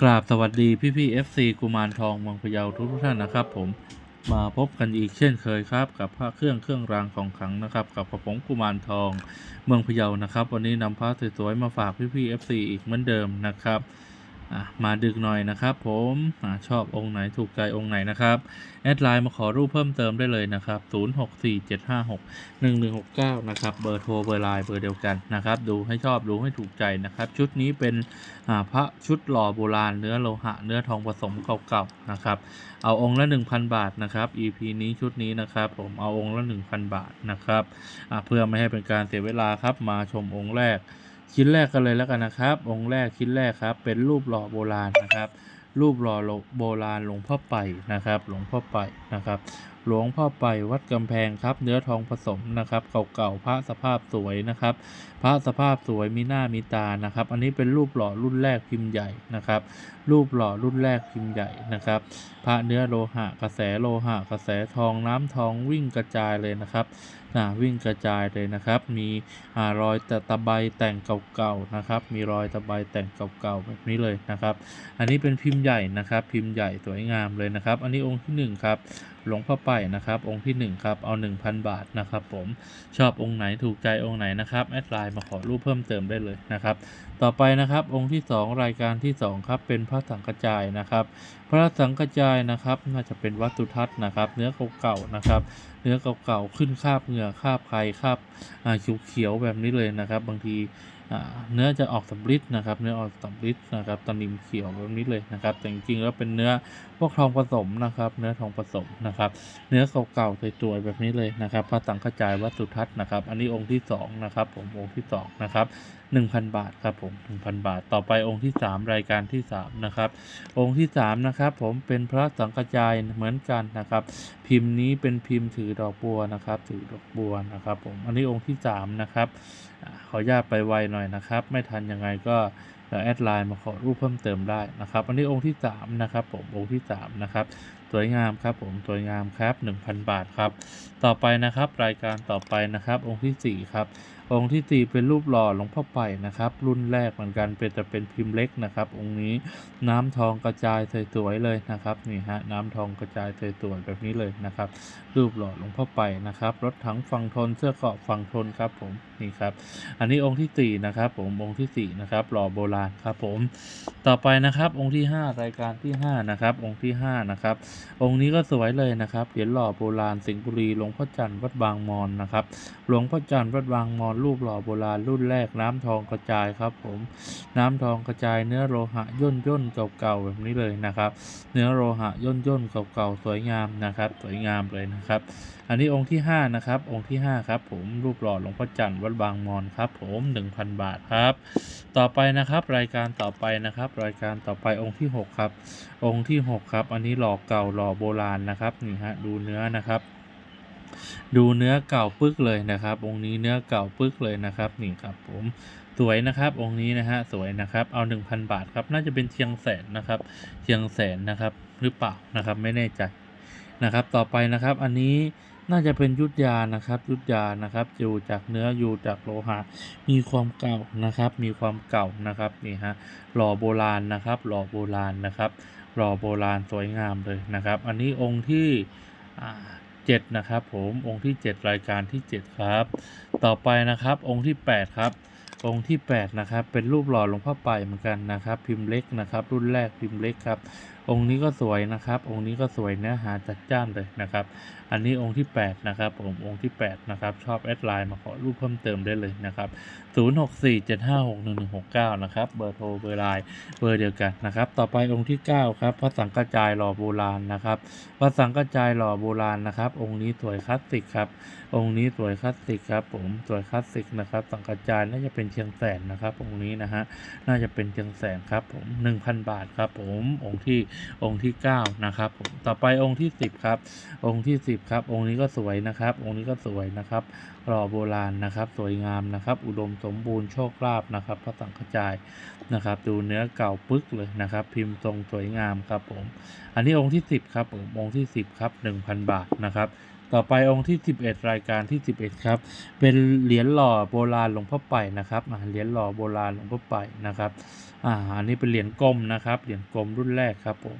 กราบสวัสดีพี่พี่ FC กุมารทองเมืองพะเยาทุกท่านนะครับ ผมมาพบกันอีกเช่นเคยครับ กับพระเครื่องเครื่องรางของขลังนะครับ กับกระผมกุมารทองเมืองพะเยานะครับ วันนี้นำพระสวยๆมาฝากพี่พี่ FC อีกเหมือนเดิมนะครับ มาดึกหน่อยนะครับผมอชอบองค์ไหนถูกใจองค์ไหนนะครับ แอดไลน์มาขอรูปเพิ่มเติมได้เลยนะครับ 0647561169 นะครับ เบอร์โทรเบอร์ไลน์เบอร์เดียวกันนะครับ ดูให้ชอบดูให้ถูกใจนะครับ ชุดนี้เป็นพระชุดหล่อโบราณเนื้อโลหะ เนื้อทองผสมเก่าๆนะครับ เอาองค์ละ 1,000 บาทนะครับ EP นี้ชุดนี้นะครับ ผมเอาองค์ละ 1,000 บาทนะครับเพื่อไม่ให้เป็นการเสียเวลาครับมาชมองค์แรก ชิ้นแรกกันเลยแล้วกันนะครับ องค์แรกชิ้นแรกครับ เป็นรูปหล่อโบราณนะครับ รูปหล่อโบราณหลวงพ่อไปนะครับ หลวงพ่อไปนะครับ หลวงพ่อไปวัดกำแพงครับ เนื้อทองผสมนะครับเก่าๆพระสภาพสวยนะครับ พระสภาพสวยมีหน้ามีตานะครับ อันนี้เป็นรูปหล่อรุ่นแรกพิมพ์ใหญ่นะครับ รูปหล่อรุ่นแรกพิมพ์ใหญ่นะครับ พระเนื้อโลหะกระแสโลหะกระแสทองน้ำทองวิ่งกระจายเลยนะครับอ่าวิ่งกระจายเลยนะครับ มีอรอยตะตะไบแต่งเก่าๆนะครับ มีรอยตะไบแต่งเก่าๆแบบนี้เลยนะครับ อันนี้เป็นพิมพ์ใหญ่นะครับ พิมพ์ใหญ่สวยงามเลยนะครับ อันนี้องค์ที่หนึ่งครับ หลวงพ่อไปนะครับ องค์ที่หนึ่งครับ เอา 1,000 บาทนะครับผมชอบองค์ไหนถูกใจองค์ไหนนะครับแอดไลน์มาขอรูปเพิ่มเติมได้เลยนะครับ ต่อไปนะครับองค์ที่ 2 รายการที่ 2 ครับ เป็นพระสังกจายนะครับ พระสังกจายนะครับ น่าจะเป็นวัตถุทัศน์นะครับ เนื้อเก่าๆนะครับ เนื้อเก่าๆขึ้นคาบเหงื่อคาบไข่คาบอ่าเขียวๆแบบนี้เลยนะครับ บางที เนื้อจะออกสำริดนะครับ เนื้อออกสำริดนะครับตะนิมเขียวแบบนี้เลยนะครับ แต่จริงๆแล้วเป็นเนื้อพวกทองผสมนะครับ เนื้อทองผสมนะครับ เนื้อเก่าๆสวยๆแบบนี้เลยนะครับพระสังฆจายวัดสุทัศน์นะครับ อันนี้องค์ที่สองนะครับผมองค์ที่สองนะครับ1,000 บาทครับผม1,000 บาท ต่อไปองค์ที่ 3 รายการที่ 3 นะครับ องค์ที่ 3 นะครับผมเป็นพระสังฆจายเหมือนกันนะครับ พิมพ์นี้เป็นพิมพ์ถือดอกบัวนะครับ ถือดอกบัวนะครับ ผมอันนี้องค์ที่ 3 นะครับขออนุญาตไปไวหน่อยนะครับ ไม่ทันยังไงก็แอดไลน์มาขอรูปเพิ่มเติมได้นะครับ อันนี้องค์ที่3นะครับผมองค์ที่3นะครับสวยงามครับผมสวยงามครับ 1,000 บาทครับ ต่อไปนะครับ รายการต่อไปนะครับ องค์ที่4ครับ องค์ที่4เป็นรูปหล่อหลวงพ่อไปนะครับ รุ่นแรกเหมือนกันเป็นจะเป็นพิมพ์เล็กนะครับ องค์นี้น้ำทองกระจายสวยๆเลยนะครับนี่ฮะน้ำทองกระจายสวยๆแบบนี้เลยนะครับ รูปหล่อหลวงพ่อไปนะครับรถถังฟังทนเสื้อเกาะฟังทนครับผมนี่ครับอันนี้องค์ที่4นะครับ ผมองค์ที่4นะครับหล่อโบราณครับผมต่อไปนะครับองค์ที่ 5 รายการที่ 5 นะครับ องค์ที่ 5 นะครับ องค์นี้ก็สวยเลยนะครับเหรียญหล่อโบราณสิงห์บุรีหลวงพ่อจันทร์วัดบางมอนนะครับหลวงพ่อจันทร์วัดบางมอนรูปหล่อโบราณรุ่นแรกน้ำทองกระจายครับ ผมน้ำทองกระจายเนื้อโลหะย่นย่นเก่าๆแบบนี้เลยนะครับ เนื้อโลหะย่นย่นเก่าๆสวยงามนะครับ สวยงามเลยนะครับ อันนี้องค์ที่5นะครับองค์ที่5ครับผมรูปหล่อหลวงพ่อจันทร์วัดบางมอนครับ ผม 1,000 บาทครับ ต่อไปนะครับรายการต่อไปนะครับ รายการต่อไปองค์ที่ 6 ครับ องค์ที่ 6 ครับ อันนี้หล่อเก่าหล่อโบราณนะครับนี่ฮะดูเนื้อนะครับ ดูเนื้อเก่าปึกเลยนะครับ องค์นี้เนื้อเก่าปึกเลยนะครับนี่ครับผมสวยนะครับองค์นี้นะฮะสวยนะครับเอา 1,000 บาทครับน่าจะเป็นเชียงแสนนะครับเชียงแสนนะครับหรือเปล่านะครับไม่แน่ใจนะครับต่อไปนะครับอันนี้น่าจะเป็นยุทธยานะครับ ยุทธยานะครับอยู่จากเนื้ออยู่จากโลหะ มีความเก่านะครับ มีความเก่านะครับนี่ฮะหล่อโบราณนะครับ หล่อโบราณนะครับ หล่อโบราณสวยงามเลยนะครับ อันนี้องค์ที่ อ่าเจ็ดนะครับผมองค์ที่เจ็ดรายการที่เจ็ดครับ ต่อไปนะครับองค์ที่แปดครับ องค์ที่แปดนะครับ เป็นรูปหล่อหลวงพ่อไปเหมือนกันนะครับ พิมพ์เล็กนะครับ รุ่นแรกพิมพ์เล็กครับ องค์นี้ก็สวยนะครับ องค์นี้ก็สวยเนื้อหาจัดจ้านเลยนะครับ อันนี้องค์ที่ 8 นะครับผมองค์ที่ 8 นะครับ ชอบแอดไลน์มาขอรูปเพิ่มเติมได้เลยนะครับ 0647561169 นะครับ เบอร์โทรเบอร์ไลน์เบอร์เดียวกันนะครับ ต่อไปองค์ที่ 9 ครับ พระสังกระจายหล่อโบราณนะครับ พระสังกระจายหล่อโบราณนะครับ องค์นี้สวยคลาสสิกครับ องค์นี้สวยคลาสสิกครับ ผมสวยคลาสสิกนะครับ สังกระจายน่าจะเป็นเชียงแสนนะครับ องค์นี้นะฮะ น่าจะเป็นเชียงแสนครับผม1,000 บาทครับ ผมองค์ที่องค์ที่9นะครับผมต่อไปองค์ที่ 10 ครับ องค์ที่ 10ครับ องค์นี้ก็สวยนะครับ องค์นี้ก็สวยนะครับหล่อโบราณนะครับ สวยงามนะครับ อุดมสมบูรณ์โชคลาภนะครับพระสังฆจายนะครับ ดูเนื้อเก่าปึกเลยนะครับ พิมพ์ทรงสวยงามครับผม อันนี้องค์ที่ 10 ครับผมองค์ที่ 10 ครับ 1,000 บาทนะครับ ต่อไปองค์ที่ 11 รายการที่ 11 ครับ เป็นเหรียญหล่อโบราณหลวงพ่อไปนะครับเหรียญหล่อโบราณหลวงพ่อไปนะครับอ่าอันนี้เป็นเหรียญกลมนะครับ เหรียญกลมรุ่นแรกครับผม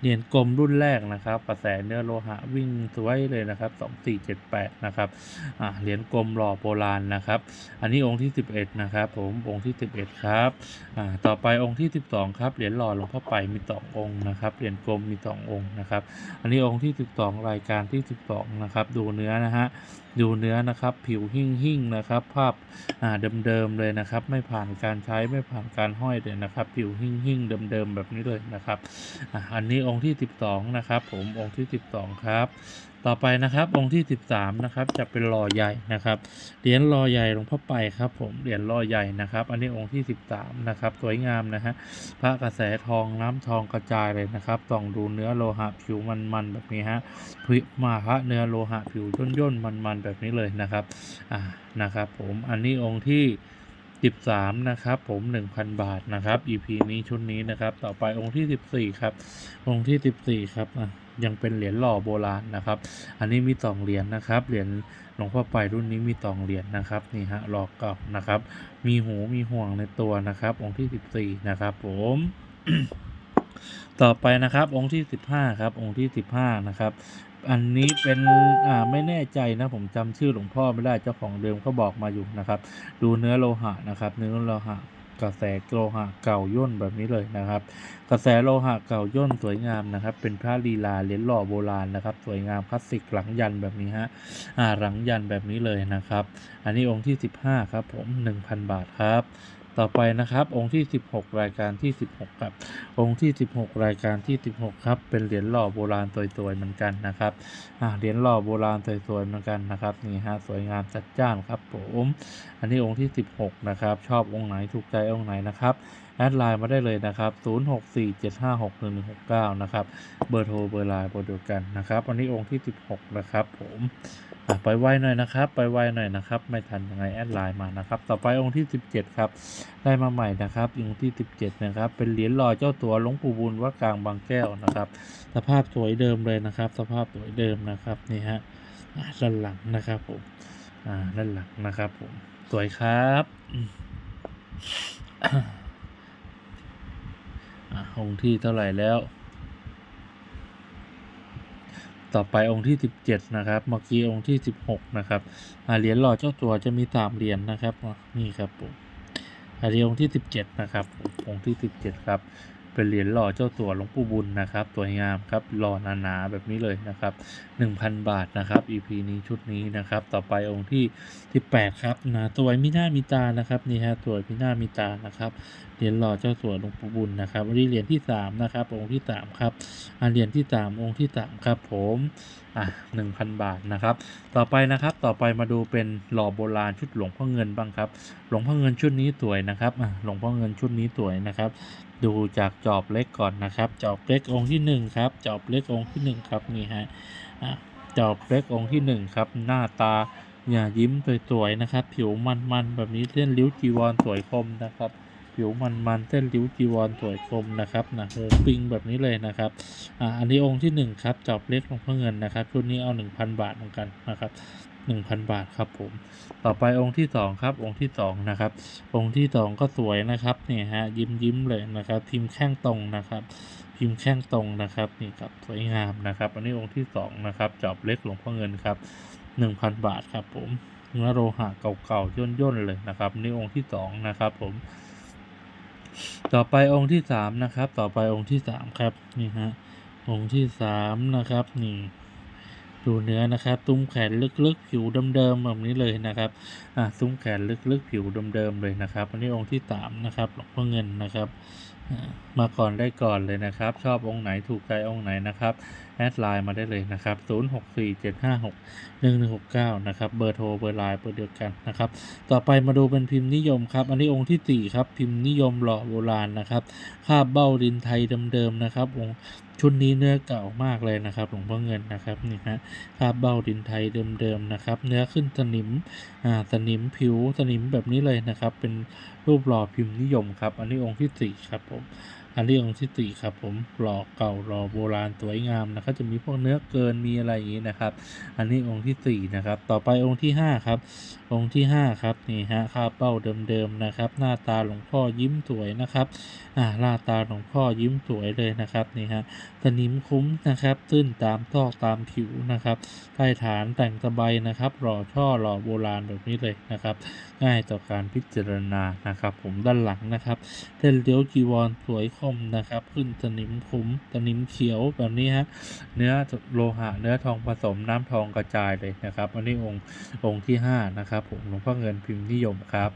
เหรียญกลมรุ่นแรกนะครับ กระแสเนื้อโลหะวิ่งสวยเลยนะครับ 2478 นะครับอ่าเหรียญกลมหล่อโบราณนะครับ อันนี้องค์ที่ 11 นะครับ ผม องค์ที่ 11 ครับอ่าต่อไปองค์ที่ 12 ครับ เหรียญหล่อหลวงพ่อไปมีสององค์นะครับ เหรียญกลมมีสององค์นะครับ อันนี้องค์ที่ 12 รายการที่ 12 นะครับดูเนื้อนะฮะดูเนื้อนะครับผิวหิ่งหิ่งนะครับ ภาพอ่าเดิมๆเลยนะครับ ไม่ผ่านการใช้ไม่ผ่านการห้อยเลยนะครับ ผิวหิ่งหิ่งเดิมๆแบบนี้เลยนะครับอ่าอันนี้องค์ที่ 12 นะครับ ผมองค์ที่ 12 ครับ ต่อไปนะครับองค์ที่ 13นะครับจะเป็นหล่อใหญ่นะครับเหรียญหล่อใหญ่หลวงพ่อไปครับ ผมเหรียญหล่อใหญ่นะครับ อันนี้องค์ที่ 13นะครับสวยงามนะฮะพระกระแสทองน้ำทองกระจายเลยนะครับส่องดูเนื้อโลหะผิวมันๆแบบนี้ฮะพิมาพระเนื้อโลหะผิวย่นย่นๆมันๆแบบนี้เลยนะครับอ่านะครับ ผมอันนี้องค์ที่13นะครับผม 1,000 บาทนะครับ EP นี้ชุดนี้นะครับ ต่อไปองค์ที่ 14 ครับ องค์ที่ 14 ครับอะ ยังเป็นเหรียญหล่อโบราณนะครับ อันนี้มีสองเหรียญนะครับ เหรียญหลวงพ่อไปรุ่นนี้มีสองเหรียญนะครับนี่ฮะหลอกเก่านะครับ มีหูมีห่วงในตัวนะครับ องค์ที่ 14 นะครับผมต่อไปนะครับ องค์ที่ 15 ครับ องค์ที่ 15 นะครับ อันนี้เป็นอ่าไม่แน่ใจนะผมจำชื่อหลวงพ่อไม่ได้เจ้าของเดิมเขาบอกมาอยู่นะครับ ดูเนื้อโลหะนะครับ เนื้อโลหะ กระแสโลหะเก่าย่นแบบนี้เลยนะครับ กระแสโลหะเก่าย่นสวยงามนะครับ เป็นพระลีลาเหรียญหล่อโบราณนะครับ สวยงามคลาสสิกหลังยันแบบนี้ฮะอ่าหลังยันแบบนี้เลยนะครับ อันนี้องค์ที่ 15 ครับผม 1,000 บาทครับ ต่อไปนะครับ องค์ที่ 16 รายการที่ 16 ครับ องค์ที่ 16 รายการที่ 16 ครับ เป็นเหรียญหล่อโบราณสวยๆเหมือนกันนะครับอ่าเหรียญหล่อโบราณสวยๆเหมือนกันนะครับนี่ฮะสวยงามจัดจ้านครับผมอันนี้องค์ที่ 16 นะครับ ชอบองค์ไหนถูกใจองค์ไหนนะครับแอดไลน์มาได้เลยนะครับ 0647561169 นะครับ เบอร์โทรเบอร์ไลน์เบอร์เดียวกันนะครับอันนี้องค์ที่ 16 นะครับผม ไปไวหน่อยนะครับ ไปไวหน่อยนะครับ ไม่ทันยังไงแอดไลน์มานะครับ ต่อไปองค์ที่ 17 ครับ ได้มาใหม่นะครับองค์ที่ 17 นะครับ เป็นเหรียญหล่อเจ้าตัวหลวงปู่บุญวัดกลางบางแก้วนะครับ สภาพสวยเดิมเลยนะครับ สภาพสวยเดิมนะครับนี่ฮะด้านหลังนะครับผมอ่าด้านหลังนะครับผมสวยครับองค์ที่เท่าไหร่แล้ว ต่อไปองค์ที่ 17 นะครับ เมื่อกี้องค์ที่ 16 นะครับเหรียญหล่อเจ้าตัวจะมีสามเหรียญนะครับนี่ครับผมเหรียญองค์ที่ 17 นะครับองค์ที่ 17 ครับ เป็นเหรียญหล่อเจ้าตัวหลวงปู่บุญนะครับสวยงามครับหล่อหนาๆแบบนี้เลยนะครับ 1,000 บาทนะครับ EP นี้ชุดนี้นะครับ ต่อไปองค์ที่ที่8ครับนะตัวมีหน้ามีตานะครับนี่ฮะตัวมีหน้ามีตานะครับเหรียญหล่อเจ้าสัวหลวงปู่บุญนะครับอันนี้เหรียญที่3นะครับองค์ที่3ครับอันเหรียญที่ 3 องค์ที่3ครับผมอะ1,000บาทนะครับ ต่อไปนะครับต่อไปมาดูเป็นหล่อโบราณชุดหลวงพ่อเงินบ้างครับ หลวงพ่อเงินชุดนี้สวยนะครับอะหลวงพ่อเงินชุดนี้สวยนะครับ ดูจากจอบเล็กก่อนนะครับ จอบเล็กองค์ที่หนึ่งครับ จอบเล็กองค์ที่หนึ่งครับนี่ฮะจอบเล็กองค์ที่หนึ่งครับ หน้าตาอย่ายิ้มสวยๆนะครับ ผิวมันๆแบบนี้เส้นริ้วจีวรสวยคมนะครับ ผิวมันๆเส้นริ้วจีวรสวยคมนะครับนะหูปิงแบบนี้เลยนะครับอ่าอันนี้องค์ที่หนึ่งครับจอบเล็กหลวงพ่อเงินนะครับชุดนี้เอาหนึ่งพันบาทเหมือนกันนะครับ หนึ่งพันบาทครับผมต่อไปองค์ที่สองครับองค์ที่สองนะครับองค์ที่สองก็สวยนะครับเนี่ยฮะยิ้มยิ้มเลยนะครับ พิมพ์แข้งตรงนะครับพิมพ์แข้งตรงนะครับนี่ครับสวยงามนะครับ อันนี้องค์ที่สองนะครับจอบเล็กหลวงพ่อเงินครับหนึ่งพันบาทครับผมเนื้อโลหะเก่าๆย่นๆเลยนะครับนี่องค์ที่สองนะครับผมต่อไปองค์ที่สามนะครับ ต่อไปองค์ที่สามครับ นี่ฮะ องค์ที่สามนะครับ นี่ ดูเนื้อนะครับ ตุ้มแขนลึกๆ ผิวเดิมๆแบบนี้เลยนะครับอะซุ้มแขนลึกๆ ผิวเดิมๆเลยนะครับ อันนี้องค์ที่สามนะครับหลวงพ่อเงินนะครับมาก่อนได้ก่อนเลยนะครับ ชอบองค์ไหนถูกใจองค์ไหนนะครับแอดไลน์มาได้เลยนะครับ 0647561169 นะครับ เบอร์โทรเบอร์ไลน์เบอร์เดียวกันนะครับ ต่อไปมาดูเป็นพิมพ์นิยมครับ อันนี้องค์ที่สี่ครับ พิมพ์นิยมหล่อโบราณนะครับ คาบเบ้าดินไทยเดิมๆนะครับ องค์ ชุดนี้เนื้อเก่ามากเลยนะครับหลวงพ่อเงินนะครับนี่ฮะคาบเบ้าดินไทยเดิมๆนะครับ เนื้อขึ้นสนิมอ่าสนิมผิวสนิมแบบนี้เลยนะครับ เป็นรูปหล่อพิมพ์นิยมครับ อันนี้องค์ที่สี่ครับผมอันนี้องค์ที่สี่ครับผมหล่อเก่าหล่อโบราณสวยงามนะครับจะมีพวกเนื้อเกินมีอะไรอย่างนี้นะครับ อันนี้องค์ที่สี่นะครับ ต่อไปองค์ที่ห้าครับ องค์ที่ห้าครับนี่ฮะข้าวเป้าเดิมๆนะครับ หน้าตาหลวงพ่อยิ้มสวยนะครับอ่าหน้าตาหลวงพ่อยิ้มสวยเลยนะครับนี่ฮะสนิมคุ้มนะครับตื้นตามซอกตามผิวนะครับใต้ฐานแต่งสบายนะครับหล่อช่อหล่อโบราณแบบนี้เลยนะครับ ง่ายต่อการพิจารณานะครับ ผมด้านหลังนะครับเส้นเลี้ยวจีวรสวยคมนะครับ ขึ้นสนิมคุ้มสนิมเขียวแบบนี้ฮะเนื้อโลหะเนื้อทองผสมน้ำทองกระจายเลยนะครับอันนี้องค์องค์ที่ห้านะครับผมหลวงพ่อเงินพิมพ์นิยมครับ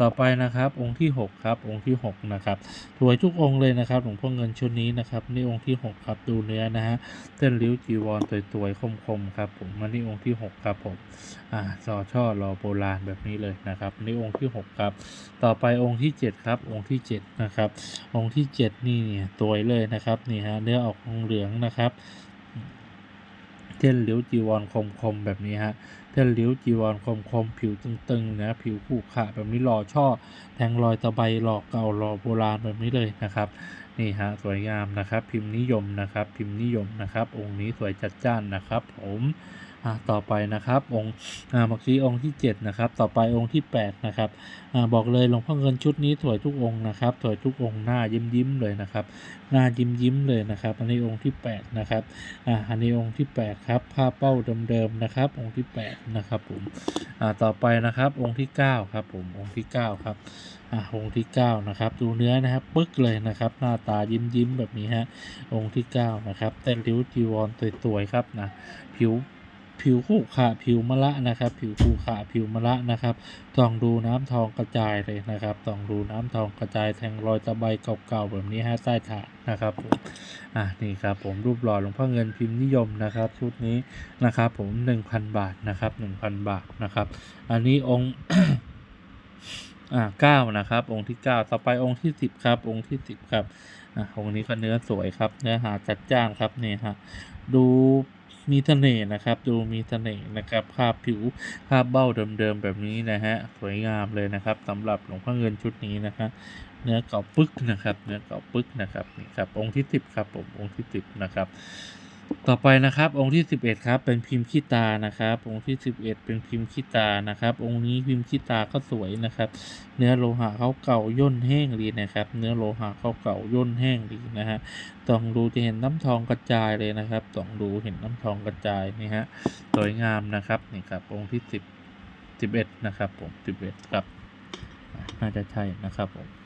ต่อไปนะครับองค์ที่หกครับ องค์ที่หกนะครับสวยทุกองค์เลยนะครับหลวงพ่อเงินชุดนี้นะครับนี่องค์ที่หกครับดูเนื้อนะฮะเส้นริ้วจีวรสวยๆคมๆครับผมมานี่องค์ที่หกครับผมอ่าซอช่อรอโบราณแบบนี้เลยนะครับนี่องค์ที่หกครับ ต่อไปองค์ที่เจ็ดครับ องค์ที่เจ็ดนะครับ องค์ที่เจ็ดนี่เนี่ยสวยเลยนะครับนี่ฮะเนื้อออกองเหลืองนะครับเส้นริ้วจีวรคมๆแบบนี้ฮะ เส้นริ้วจีวรคมคมๆผิวตึงๆนะผิวผูกขาแบบนี้หล่อช่อ แทงรอยตะไบหลอกเก่าหล่อโบราณแบบนี้เลยนะครับนี่ฮะสวยงามนะครับ พิมพ์นิยมนะครับ พิมพ์นิยมนะครับ องค์นี้สวยจัดจ้านนะครับ ผม ต่อไปนะครับ องค์อ่าเมื่อกี้องค์ที่เจ็ดนะครับ ต่อไปองค์ที่แปดนะครับอบอกเลยหลวงพ่อเงินชุดนี้สวยทุกองค์นะครับสวยทุกองค์หน้ายิ้มยิ้มเลยนะครับ หน้ายิ้มยิ้มเลยนะครับอันนี้องค์ที่แปดนะครับอันนี้องค์ที่ 8 ครับผ้าเป้าเดิมๆนะครับ องค์ที่ 8 นะครับผมอ่าต่อไปนะครับ องค์ที่ 9 ครับผมองค์ที่ 9 ครับอ่าองค์ที่ 9 นะครับ ดูเนื้อนะครับปึ๊กเลยนะครับ หน้าตายิ้มยิ้มแบบนี้ฮะองค์ที่ 9 นะครับแต่ริ้วจีวรสวยๆครับนะผิว ผิวคู่ขาผิวมะละนะครับ ผิวคู่ขาผิวมะละนะครับส่องดูน้ำทองกระจายเลยนะครับส่องดูน้ำทองกระจายแทงรอยตะไบเก่าๆแบบนี้ฮะใต้ฐานนะครับผมอะนี่ครับผมรูปหล่อหลวงพ่อเงินพิมพ์นิยมนะครับ ชุดนี้นะครับ ผม 1,000 บาทนะครับ1,000 บาทนะครับ อันนี้องค์อ่าเก้านะครับ องค์ที่เก้าต่อไปองค์ที่สิบครับ องค์ที่สิบครับอะองค์นี้ก็เนื้อสวยครับ เนื้อหาจัดจ้านครับนี่ฮะดู มีเสน่ห์นะครับ ดูมีเสน่ห์นะครับภาพผิวภาพเบ้าเดิมๆแบบนี้นะฮะสวยงามเลยนะครับสำหรับหลวงพ่อเงินชุดนี้นะฮะเนื้อเก่าปึ๊กนะครับ เนื้อเก่าปึ๊กนะครับนี่ครับองค์ที่สิบครับผมองค์ที่สิบนะครับ ต่อไปนะครับ องค์ที่สิบเอ็ดครับ เป็นพิมพ์ขี้ตานะครับ องค์ที่สิบเอ็ดเป็นพิมพ์ขี้ตานะครับ องค์นี้พิมพ์ขี้ตาก็สวยนะครับ เนื้อโลหะเขาเก่าย่นแห้งดีนะครับ เนื้อโลหะเขาเก่าย่นแห้งดีนะฮะต้องดูจะเห็นน้ำทองกระจายเลยนะครับต้องดูเห็นน้ำทองกระจายนี่ฮะสวยงามนะครับนี่ครับองค์ที่สิบสิบเอ็ดนะครับผมสิบเอ็ดครับ น่าจะใช่นะครับผม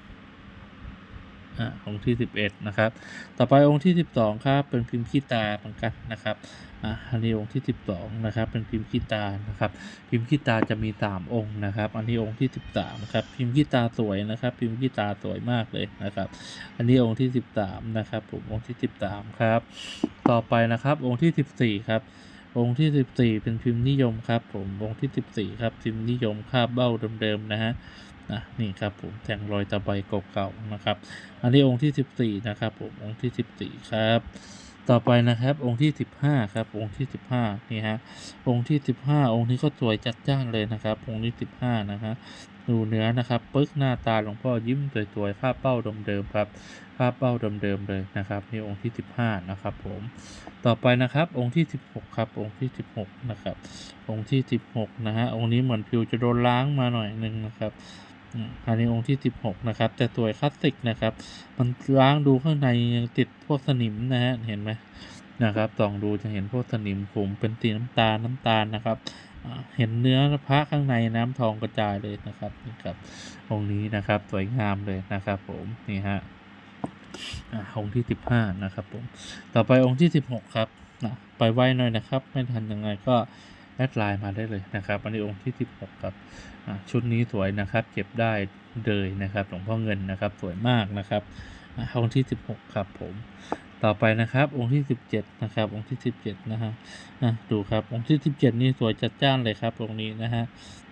องค์ที่สิบเอ็ดนะครับ ต่อไปองค์ที่สิบสองครับ เป็นพิมพ์ขี้ตาเหมือนกันนะครับอ่าอันนี้องค์ที่สิบสองนะครับ เป็นพิมพ์ขี้ตานะครับ พิมพ์ขี้ตาจะมีสามองค์นะครับ อันนี้องค์ที่สิบสามครับ พิมพ์ขี้ตาสวยนะครับ พิมพ์ขี้ตาสวยมากเลยนะครับ อันนี้องค์ที่สิบสามนะครับผมองค์ที่สิบสามครับ ต่อไปนะครับองค์ที่สิบสี่ครับองค์ที่สิบสี่เป็นพิมพ์นิยมครับผมองค์ที่สิบสี่ครับพิมพ์นิยมคาบเบ้าเดิมๆนะฮะ นะนี่ครับผมแทงรอยตะไบเก่าๆนะครับ อันนี้องค์ที่สิบสี่นะครับผมองค์ที่สิบสี่ครับ ต่อไปนะครับองค์ที่สิบห้าครับ องค์ที่สิบห้านี่ฮะองค์ที่สิบห้าองค์นี้ก็สวยจัดจ้านเลยนะครับ องค์ที่สิบห้านะฮะดูเนื้อนะครับปึ๊กหน้าตาหลวงพ่อยิ้มสวยๆภาพเป้าเดิมๆครับภาพเป้าเดิมๆเลยนะครับนี่องค์ที่สิบห้านะครับผมต่อไปนะครับองค์ที่สิบหกครับองค์ที่สิบหกนะครับองค์ที่สิบหกนะฮะองค์นี้เหมือนผิวจะโดนล้างมาหน่อยหนึ่งนะครับ อืมอันนี้องค์ที่สิบหกนะครับ แต่สวยคลาสสิกนะครับ มันล้างดูข้างในยังติดพวกสนิมนะฮะ เห็นไหมนะครับส่องดูจะเห็นพวกสนิมผมเป็นสีน้ำตาลน้ำตาลนะครับ เห็นเนื้อพระข้างในน้ำทองกระจายเลยนะครับนี่ครับองค์นี้นะครับสวยงามเลยนะครับผมนี่ฮะองค์ที่สิบห้านะครับผมต่อไปองค์ที่สิบหกครับไปไวหน่อยนะครับ ไม่ทันยังไงก็ แอดไลน์มาได้เลยนะครับอันนี้องค์ที่สิบหกครับชุดนี้สวยนะครับ เก็บได้เลยนะครับหลวงพ่อเงินนะครับสวยมากนะครับองค์ที่สิบหกครับผม ต่อไปนะครับองค์ที่สิบเจ็ดนะครับ องค์ที่สิบเจ็ดนะฮะดูครับองค์ที่สิบเจ็ดนี่สวยจัดจ้านเลยครับองนี้นะฮะ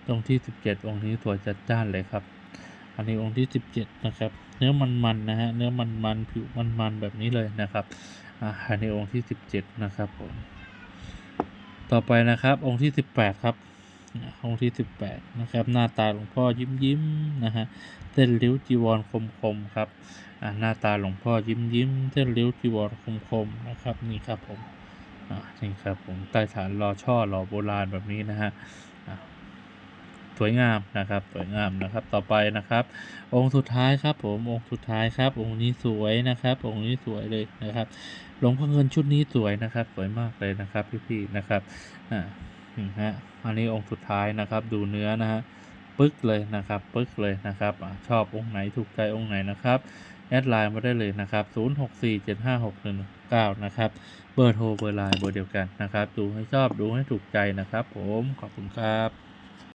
องที่สิบเจ็ดองค์นี้สวยจัดจ้านเลยครับ อันนี้องค์ที่สิบเจ็ดนะครับ เนื้อมันๆนะฮะเนื้อมันๆผิวมันๆแบบนี้เลยนะครับอันนี้องค์ที่สิบเจ็ดนะครับผม ต่อไปนะครับองค์ที่สิบแปดครับ องค์ที่สิบแปดนะครับ หน้าตาหลวงพ่อยิ้มยิ้มนะฮะเส้นริ้วจีวรคมคมครับหน้าตาหลวงพ่อยิ้มยิ้มเส้นริ้วจีวรคมคมนะครับนี่ครับผมอ่านี่ครับผมใต้ฐานรอช่อรอโบราณแบบนี้นะฮะ สวยงามนะครับ สวยงามนะครับ ต่อไปนะครับ องค์สุดท้ายครับผม องค์สุดท้ายครับ องค์นี้สวยนะครับ องค์นี้สวยเลยนะครับ หลวงพ่อเงินชุดนี้สวยนะครับ สวยมากเลยนะครับพี่ๆนะครับ อ่าฮะ อันนี้องค์สุดท้ายนะครับ ดูเนื้อนะฮะ ปึ๊กเลยนะครับ ปึ๊กเลยนะครับอชอบองค์ไหนถูกใจองค์ไหนนะครับ แอดไลน์มาได้เลยนะครับ 06475619 นะครับ เบอร์โทรเบอร์ไลน์เบอร์เดียวกันนะครับ ดูให้ชอบ ดูให้ถูกใจนะครับ ผม ขอบคุณครับ